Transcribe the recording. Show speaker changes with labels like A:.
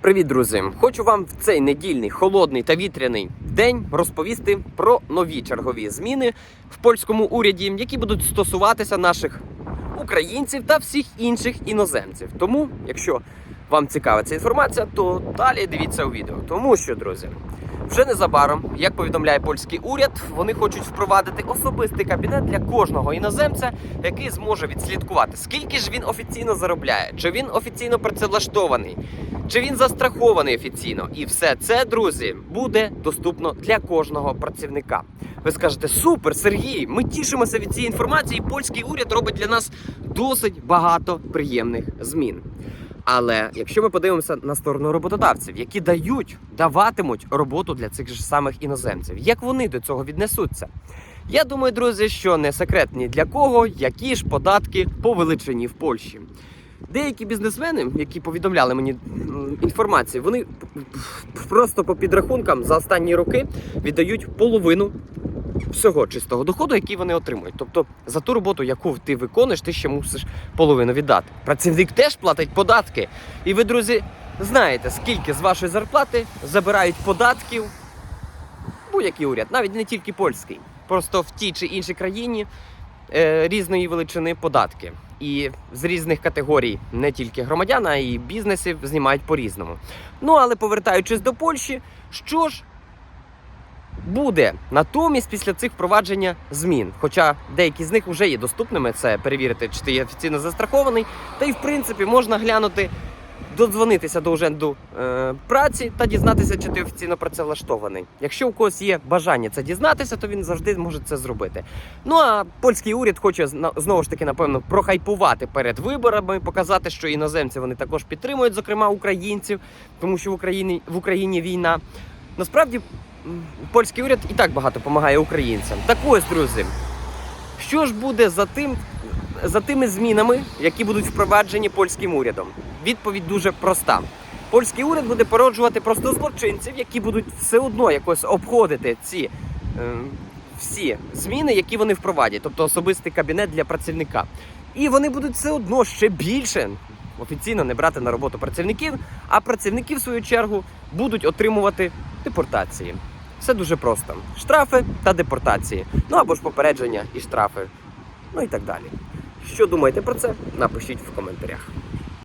A: Привіт, друзі! Хочу вам в цей недільний холодний та вітряний день розповісти про нові чергові зміни в польському уряді, які будуть стосуватися наших українців та всіх інших іноземців. Тому, якщо вам цікава ця інформація, то далі дивіться у відео. Тому що, друзі, вже незабаром, як повідомляє польський уряд, вони хочуть впровадити особистий кабінет для кожного іноземця, який зможе відслідкувати, скільки ж він офіційно заробляє, чи він офіційно працевлаштований, чи він застрахований офіційно. І все це, друзі, буде доступно для кожного працівника. Ви скажете, супер, Сергій, ми тішимося від цієї інформації. і Польський уряд робить для нас досить багато приємних змін. Але якщо ми подивимося на сторону роботодавців, які дають, даватимуть роботу для цих же самих іноземців, як вони до цього віднесуться? Я думаю, друзі, що не секрет ні для кого, які ж податки по величині в Польщі. Деякі бізнесмени, які повідомляли мені інформацію, вони просто по підрахункам за останні роки віддають половину всього чистого доходу, який вони отримують. Тобто за ту роботу, яку ти виконуєш, ти ще мусиш половину віддати. Працівник теж платить податки. І ви, друзі, знаєте, скільки з вашої зарплати забирають податків будь-який уряд, навіть не тільки польський. Просто в тій чи іншій країні е, різної величини податки. І з різних категорій не тільки громадян, а й бізнесів знімають по-різному. Ну але повертаючись до Польщі, що ж буде натомість після цих впровадження змін. Хоча деякі з них вже є доступними, це перевірити, чи ти є офіційно застрахований. Та й в принципі можна глянути, додзвонитися до уженду е, праці та дізнатися, чи ти офіційно працевлаштований. Якщо у когось є бажання це дізнатися, то він завжди може це зробити. Ну а польський уряд хоче знову ж таки, напевно, прохайпувати перед виборами, показати, що іноземці вони також підтримують, зокрема українців, тому що в Україні в Україні війна. Насправді польський уряд і так багато допомагає українцям. Так ось, друзі, що ж буде за тим, за тими змінами, які будуть впроваджені польським урядом? Відповідь дуже проста. Польський уряд буде породжувати просто злочинців, які будуть все одно якось обходити ці е, всі зміни, які вони впровадять, тобто особистий кабінет для працівника. І вони будуть все одно ще більше офіційно не брати на роботу працівників, а працівники, в свою чергу, будуть отримувати депортації. Все дуже просто: штрафи та депортації. Ну або ж попередження і штрафи. Ну і так далі. Що думаєте про це? Напишіть в коментарях.